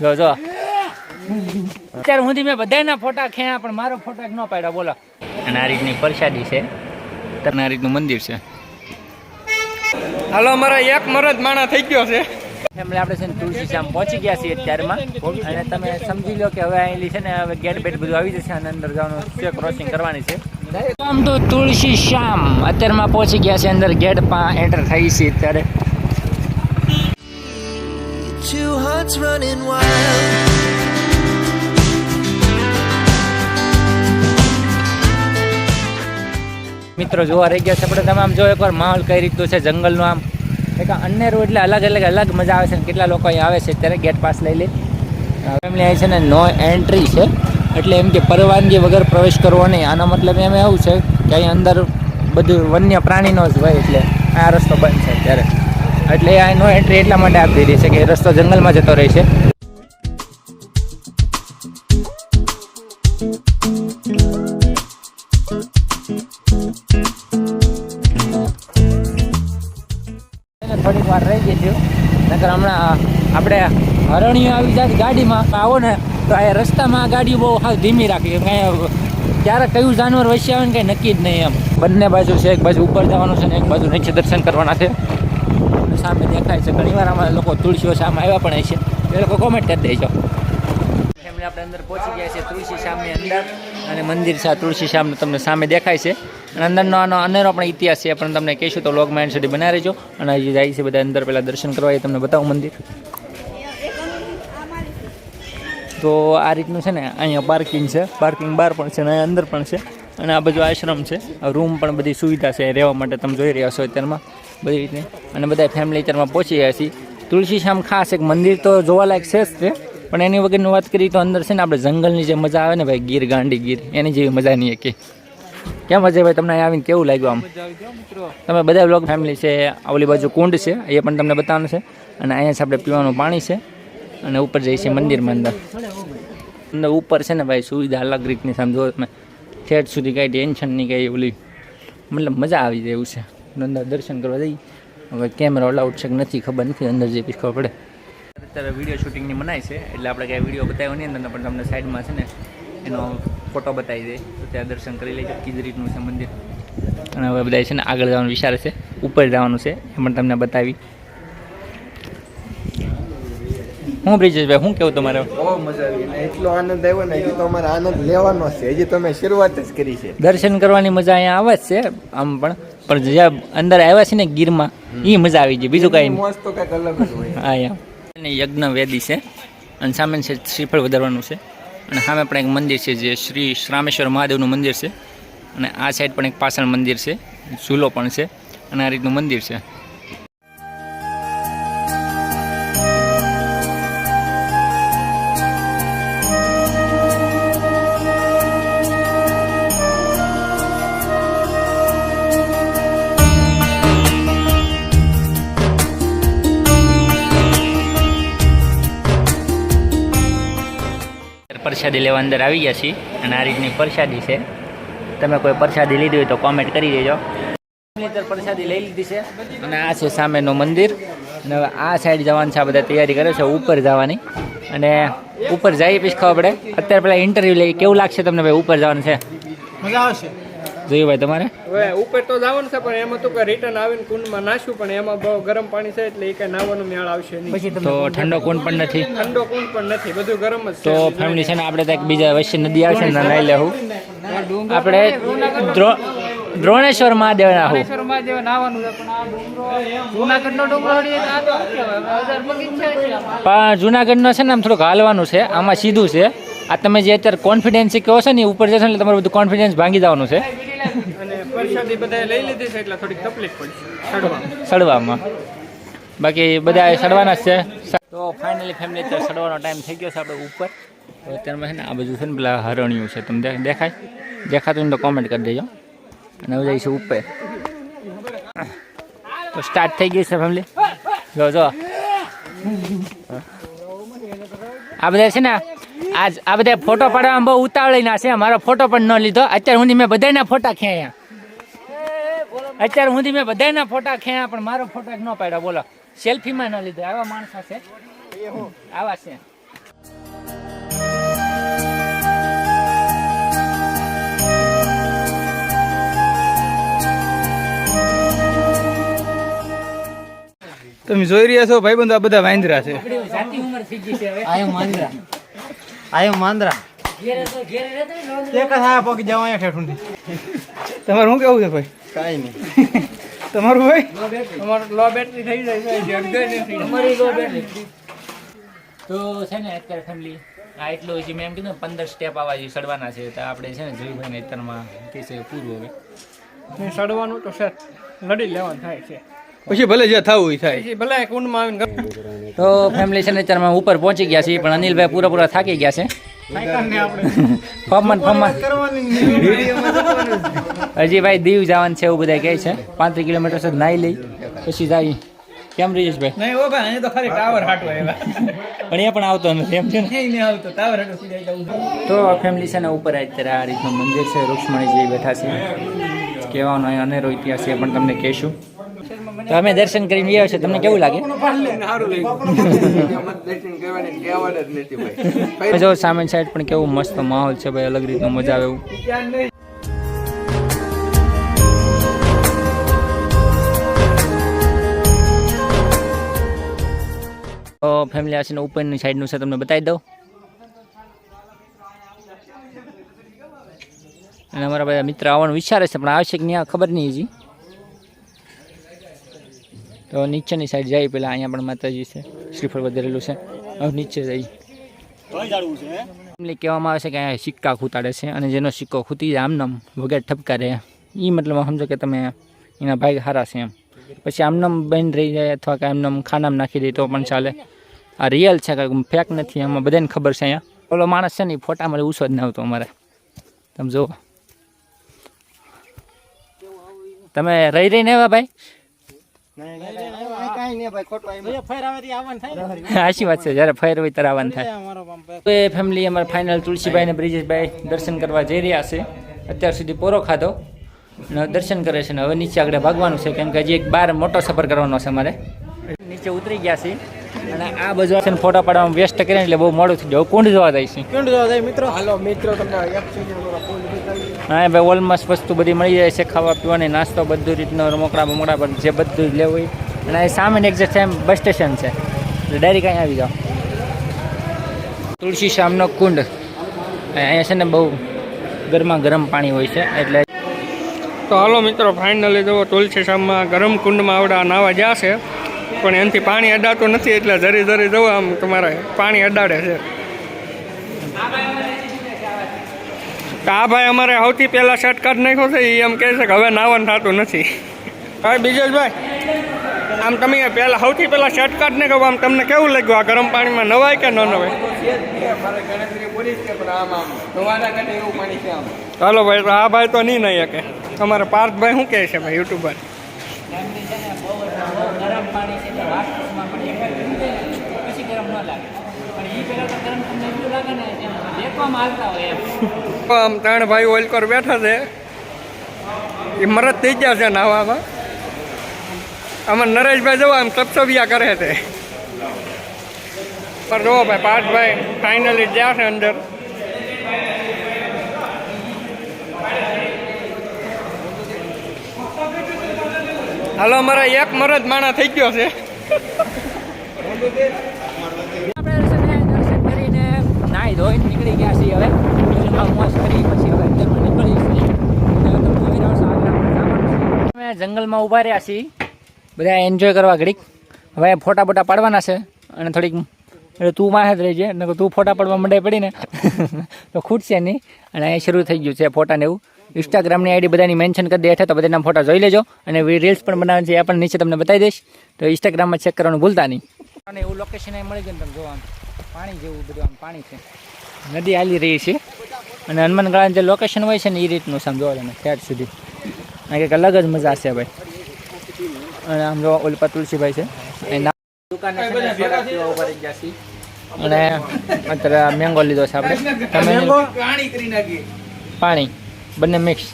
જો જો. અત્યારે સુધી મેં બધાના ફોટા ખેયા પણ મારો ફોટા ન પાડ્યા બોલો. અને આ રીતની પ્રસાદી છે. આ રીતનું મંદિર છે. હાલો મારા એક મરદ માણા થઈ ગયો છે. એમણે આપણે છે ને તુલસી શ્યામ પહોંચી ગયા છીએ અત્યારમાં. અને તમે સમજી લો કે હવે અહીંલી છે ને હવે ગેટ બેટ બધું આવી જશે અને અંદર જવાનું છે ક્રોસિંગ કરવાની છે. આમ તો તુલસી શ્યામ અત્યારમાં પહોંચી ગયા છે અંદર ગેટ પા એન્ટર થઈ છે અત્યારે. Two hearts running wild. મિત્રો, જોવા રહી ગયા છે, આપણે તમે આમ જો એકવાર માહોલ કઈ રીતનું છે, જંગલનું આમ. એક અન્નેરું એટલે અલગ અલગ અલગ મજા આવે છે કેટલા લોકો અહીં આવે છે, અત્યારે ગેટ પાસ લઈ લે. ફેમિલી અહીં છે ને નો એન્ટ્રી છે. એટલે એમ કે પરવાનગી વગર પ્રવેશ કરવો નહીં. આનો મતલબ એમ એવું છે કે અહીં અંદર બધું વન્ય પ્રાણીનો જ હોય એટલે આ રસ્તો બંધ છે અત્યારે. એટલે આ એન્ટ્રી એટલા માટે આપી દીધી છે કે રસ્તો જંગલમાં જતો રહે છે થોડીક વાર રહી ગઈ છું નકર હમણાં આપણે હરણીઓ આવી જાય ગાડીમાં આવો ને, તો આ રસ્તામાં ગાડી બહુ હાવ ધીમી રાખી. કાંઈ ક્યારે કયું જાનવર વસ્યા આવે ને કંઈ નક્કી જ નહીં એમ. બંને બાજુ છે, એક બાજુ ઉપર જવાનું છે ને એક બાજુ નીચે દર્શન કરવાના છે. સામે દેખાય છે. ઘણીવાર અમારા લોકો તુલસીઓ સામે આવ્યા પણ હશે એ લોકો કોમેન્ટ કરી દેજો. એમને આપણે અંદર પહોંચી ગયા છે તુલસી સામે અંદર અને મંદિર છે તુલસી સામે તમને સામે દેખાય છે. અને અંદરનો આનો અનેરો પણ ઇતિહાસ છે પણ તમને કહીશું તો લોગ માઇન્ડ સુધી બનાવી રહેજો અને હજી જાય છે બધા અંદર પહેલાં દર્શન કરવા, એ તમને બતાવું મંદિર. તો આ રીતનું છે ને, અહીંયા પાર્કિંગ છે. પાર્કિંગ બહાર પણ છે અને અંદર પણ છે. અને આ બાજુ આશ્રમ છે. રૂમ પણ બધી સુવિધા છે રહેવા માટે તમે જોઈ રહ્યા છો અત્યારમાં. બધી રીતે. અને બધા ફેમિલી અત્યારમાં પહોંચી ગયા છીએ. તુલસી શ્યામ ખાસ એક મંદિર તો જોવાલાયક છે જ તે. પણ એની વગરની વાત કરીએ તો અંદર છે ને આપણે જંગલની જે મજા આવે ને ભાઈ ગીર ગાંડી ગીર એની જેવી મજા નહીં કે કેમ ભાઈ તમને અહીંયા આવીને કેવું લાગ્યું આમ? તમે બધા બ્લોગ ફેમિલી છે ઓલી બાજુ કુંડ છે એ પણ તમને બતાવવાનું છે. અને અહીંયા છે આપણે પીવાનું પાણી છે. અને ઉપર જઈએ છીએ મંદિરમાં અંદર. અંદર ઉપર છે ને ભાઈ સુવિધા અલગ રીતની સમજો તમે. ઠેઠ સુધી કાંઈ ટેન્શન નહીં, કાંઈ ઓલી મતલબ મજા આવી જાય એવું છે. અંદર દર્શન કરવા જઈએ. હવે કેમેરા અલાઉડ છે કે નથી ખબર નથી, અંદર જે પછી ખબર પડે. અત્યારે વીડિયો શૂટિંગની મનાય છે, એટલે આપણે કાંઈ વીડિયો બતાવ્યો નહીં, અંદર પણ તમને સાઈડમાં છે ને, એનો ફોટો બતાવી દે. તો ત્યાં દર્શન કરી લેજો, કીધી રીતનું છે મંદિર. અને હવે બધા છે ને આગળ જવાનું વિચારે છે, ઉપર જવાનું છે, એ પણ તમને બતાવી. હું બ્રિજેશભાઈ શું કેવું તમારે? બહુ મજા આવી. એટલો આનંદ આવ્યો ને હજી તો અમારે આનંદ લેવાનો છે. હજી તમે શરૂઆત જ કરી છે. દર્શન કરવાની મજા અહીંયા આવે જ છે આમ પણ. પણ જ્યાં અંદર આવ્યા છે ને ગીરમાં એ મજા આવી ગઈ. બીજું કાંઈ મસ્ત મોજ તો કંઈક અલગ જ હોય. હા એમ અને યજ્ઞ વેદી છે અને સામે છે શ્રીફળ વધારવાનું છે. અને સામે પણ એક મંદિર છે જે શ્રી શ્રામેશ્વર મહાદેવનું મંદિર છે. અને આ સાઈડ પણ એક પાછળ મંદિર છે ઝૂલો પણ છે. અને આ રીતનું મંદિર છે. પ્રસાદી લેવા અંદર આવી ગયા છીએ અને આ રીતની પ્રસાદી છે. તમે કોઈ પ્રસાદી લીધી હોય તો કોમેન્ટ કરી દેજો. પ્રસાદી લઈ લીધી છે અને આ છે સામેનું મંદિર. અને આ સાઈડ જવાની છે, આ બધા તૈયારી કરે છે, ઉપર જવાની. અને ઉપર જઈએ પછી ખબર પડે. અત્યારે પેલા ઇન્ટરવ્યૂ લઈ, કેવું લાગશે તમને ભાઈ ઉપર જવાનું છે? મજા આવશે. ભાઈ તમારે? હવે ઉપર તો જવાનું છે પણ એમાં તો કે રિટર્ન આવીને કુંડમાં નાશું પણ એમાં બહુ ગરમ પાણી છે એટલે એ કઈ નાવાનો મેળ આવશે નહીં. તો ઠંડો કુંડ પણ નથી? ઠંડો કુંડ પણ નથી બધું ગરમ જ તો ફેમિલી છે ને આપણે ત્યાં એક બીજા વચ્ચે નદી આવશે ને નાઈ લેવું આપણે દ્રો- દ્રોણેશ્વર મહાદેવ નાહું મહાદેવ નાવાનું છે પણ જુનાગઢ નો છે, ને આમ થોડુંક હાલવાનું છે આમાં સીધું છે. આ તમે જે અત્યારે કોન્ફિડન્સ કહો છો ને ઉપર જશો ને એટલે તમારું બધું કોન્ફિડન્સ ભાંગી જવાનું છે. અને પ્રસાદી બધાએ લઈ લીધી છે એટલે થોડીક તકલીફ પડશે ચડવામાં સડવામાં. બાકી બધા સડવાના જ છે. તો ફાઇનલી ફેમિલી અત્યારે સડવાનો ટાઈમ થઈ ગયો છે આપણે ઉપર. તો અત્યારમાં છે ને આ બધું છે ને પેલા હરણિયું છે. તમે દેખાય? દેખાતું હોય તો કોમેન્ટ કરી દેજો. અને હવે જઈશું ઉપર. તો સ્ટાર્ટ થઈ ગયું છે ફેમિલી જો જો. આ બધા છે ને આજ આ બધા ફોટો પાડવામાં બહુ ઉતાવળી ના છે. મારો ફોટો પણ ન લીધો. અત્યારે સુધી મેં બધાના ફોટા ખેંચ્યા. અત્યારે સુધી મેં બધાના ફોટા ખેયા પણ મારો ફોટો ન પાડ્યો. બોલો. સેલ્ફીમાં ન લીધો. આવા માણસા છે. આવા છે. તમે જોઈ રહ્યા છો ભાઈ બંધો આ બધા વાંદરા છે. આયો માંદરા. જ તમારું શું કેવું છે ભાઈ? કાંઈ નહીં. તમારું ભાઈ તમારું લો બેટરી થઈ જાય તો છે ને અત્યારે ફેમિલી આ એટલું હજી મેં એમ કીધું ને પંદર સ્ટેપ આવા જે સડવાના છે. તો આપણે છે ને જોયું ભાઈ અત્યારમાં કે છે પૂરું હવે. સડવાનું તો સર લડી લેવાનું થાય છે. પછી ભલે જે થવું એ થાય. ભલે કુંડમાં આવીને તો ફેમિલી અત્યારમાં ઉપર પહોંચી ગયા છે પણ અનિલભાઈ પૂરા પૂરા થાકી ગયા છે. ફમન ફમન હજી ભાઈ દીવ જવાનું છે એવું બધા કહે છે. પાંત્રીસ કિલોમીટર સુધી નાઈ લઈ પછી જાય. કેમ રહીશ ભાઈ નહીં ઓ ભાઈ અહીંયા તો ખાલી ટાવર હાટવા એવા પણ એ પણ આવતો નથી એમ છે ને? નહીં નહીં આવતો ટાવર હાટો સુધી તો ફેમિલી છે ને ઉપર અત્યારે આ રીતનું મંદિર છે રૂક્ષ્મણીજી બેઠા છે. કહેવાનો અહીં અનેરો ઇતિહાસ એ પણ તમને કહેશું. તો અમે દર્શન કરીને ગયા છે તમને કેવું લાગે? જો સામે સાઈડ પણ કેવું મસ્ત માહોલ છે ભાઈ અલગ રીતનું મજા આવે એવું. તો ફેમિલી આ છે ને ઉપરની સાઈડનું છે તમને બતાવી દઉં. અને અમારા બધા મિત્ર આવવાનું વિચારે છે પણ આવશે કે નહીં ખબર નહીં હજી. તો નીચેની સાઈડ જાય પેલા અહીંયા પણ માતાજી છે, શ્રીફળ વધારેલું છે. નીચે જઈ એમને કહેવામાં આવે છે કે અહીંયા સિક્કા ખૂતાડે છે અને જેનો સિક્કો ખૂતી જાય આમનામ વગર ઠપકારે એ મતલબ સમજો કે તમે એના ભાઈ સારા છે એમ. પછી આમનામ બંધ રહી જાય અથવા કે આમનામ ખાનામ નાખી દે તો પણ ચાલે. આ રિયલ છે કે ફેક નથી એમાં બધાને ખબર છે અહીંયા. ઓલો માણસ છે ને એ ફોટામાં ઉછો જ ના આવતો અમારે. તમે જુઓ. તમે રહી રહીને આવ્યા ભાઈ? કાંઈ નહીં ભાઈ ખોટું આઈ ફેર આવે આવવાનું થાય સાચી વાત છે. જ્યારે ફેર હોય ત્યારે આવવાનું થાય. તો એ ફેમિલી અમારા ફાઇનલ તુલસીભાઈ બ્રિજેશભાઈ દર્શન કરવા જઈ રહ્યા છે. અત્યાર સુધી પોરો ખાધો દર્શન કરે છે ને હવે નીચે આગળ ભાગવાનું છે કેમ કે હજી એક બાર મોટો સફર કરવાનો છે અમારે. નીચે ઉતરી ગયા છે અને આ બાજુ છે ફોટા પાડવામાં વ્યસ્ત કરીને એટલે બહુ મોડું થઈ ગયું કુંડ જોવા જાય છે. કુંડ જોવા જાય મિત્રો. હાલો મિત્રો તમને હા ભાઈ ઓલમોસ્ટ વસ્તુ બધી મળી જાય છે, ખાવા પીવાની, નાસ્તો, બધું રીતનો, રમકડા બમકડા પર જે બધું લેવું હોય. અને અહીં સામે એક્ઝેક્ટ સેમ બસ સ્ટેશન છે. એટલે ડાયરેક્ટ અહીં આવી જાઓ. તુલસી શામનો કુંડ. અહીંયા છે ને બહુ ગરમા ગરમ પાણી હોય છે, એટલે તો હાલો મિત્રો ફાઇનલી જો તુલસી શામમાં ગરમ કુંડમાં આવડા નાવા જ્યાં પણ એનાથી પાણી અડાતું નથી, એટલે ધરી ધરી જવું આમ તમારે પાણી અડાડે છે. આ ભાઈ અમારે સૌથી પહેલાં શર્ટકટ નાખ્યો છે એ એમ કહે છે કે હવે નાવાનું થતું નથી. હવે બીજેશભાઈ, આમ તમે પહેલાં સૌથી પહેલાં શર્ટકટ ને કહું આમ તમને કેવું લાગ્યું? આ ગરમ પાણીમાં નવાય કે ન નવાય? ચાલો ભાઈ, તો આ ભાઈ તો નહીં નહીં શકે. તમારે પાર્થભાઈ શું કહે છે ભાઈ, યુટ્યુબર? ગરમ પાણી છે આમ ત્રણ ભાઈ ઓલકોર બેઠા છે. એ મરદ થઈ ગયા છે નાવામાં આમાં નરેશભાઈ જવા, આમ સબસબિયા કરે છે. પણ જુઓ ભાઈ, પાર્થભાઈ ફાઇનલી ગયા છે અંદર. હાલો, અમારા એક મરદ માણા થઈ ગયો છે આપણે છે ને દર્શન કરીને નાહી ધોઈને નીકળી ગયા છીએ હવે જંગલમાં મોજ કરી પછી હવે અત્યારમાં નીકળી છીએ અને હવે તમે જોઈ રહ્યા છો આગળ આપણે અમે જંગલમાં ઊભા રહ્યા છીએ. બધા એન્જોય કરવા ઘડીક. હવે ફોટા બોટા પાડવાના છે અને થોડીક એટલે તું માહે જ રહીજે નકર તું ફોટા પાડવા મંડાઈ પડીને. તો ખૂટશે નહીં. અને અહીંયા શરૂ થઈ ગયું છે ફોટાને એવું. ઇન્સ્ટાગ્રામની આઈડી બધાની મેન્શન કરી દે છે તો બધાના ફોટા જોઈ લેજો. અને રીલ્સ પણ બનાવે છે, એ પણ નીચે તમને બતાવી દઈશ. તો ઇન્સ્ટાગ્રામમાં ચેક કરવાનું ભૂલતા નહીં. અને એવું લોકેશન એ મળી ને તમે જોવા પાણી જેવું બધું આમ, પાણી છે. નદી હાલી રહી છે. અને હનુમાનગઢાનું જે લોકેશન હોય છે ને, એ રીતનું સમજો તમે ત્યાર સુધી. આ કંઈક અલગ જ મજા છે ભાઈ અને આમ જો ઓલપા તુલસીભાઈ છે એના. અને અત્યારે મેંગો લીધો છે આપણે તમે પાણી બંને મિક્સ